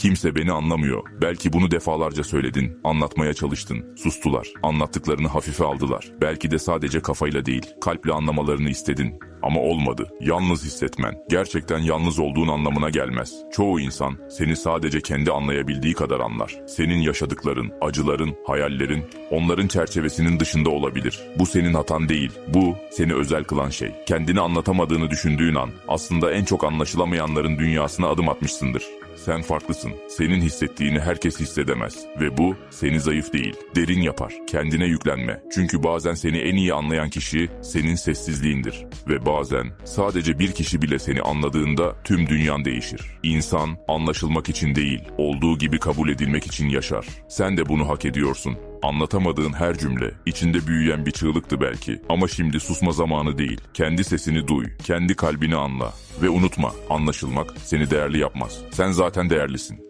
Kimse beni anlamıyor. Belki bunu defalarca söyledin, anlatmaya çalıştın. Sustular. Anlattıklarını hafife aldılar. Belki de sadece kafayla değil, kalple anlamalarını istedin. Ama olmadı. Yalnız hissetmen, gerçekten yalnız olduğun anlamına gelmez. Çoğu insan seni sadece kendi anlayabildiği kadar anlar. Senin yaşadıkların, acıların, hayallerin, onların çerçevesinin dışında olabilir. Bu senin hatan değil. Bu seni özel kılan şey. Kendini anlatamadığını düşündüğün an aslında en çok anlaşılamayanların dünyasına adım atmışsındır. Sen farklısın. Senin hissettiğini herkes hissedemez. Ve bu seni zayıf değil, derin yapar. Kendine yüklenme. Çünkü bazen seni en iyi anlayan kişi senin sessizliğindir. Ve bazen sadece bir kişi bile seni anladığında tüm dünyan değişir. İnsan anlaşılmak için değil, olduğu gibi kabul edilmek için yaşar. Sen de bunu hak ediyorsun. Anlatamadığın her cümle içinde büyüyen bir çığlıktı belki ama şimdi susma zamanı değil. Kendi sesini duy, kendi kalbini anla ve unutma anlaşılmak seni değerli yapmaz. Sen zaten değerlisin.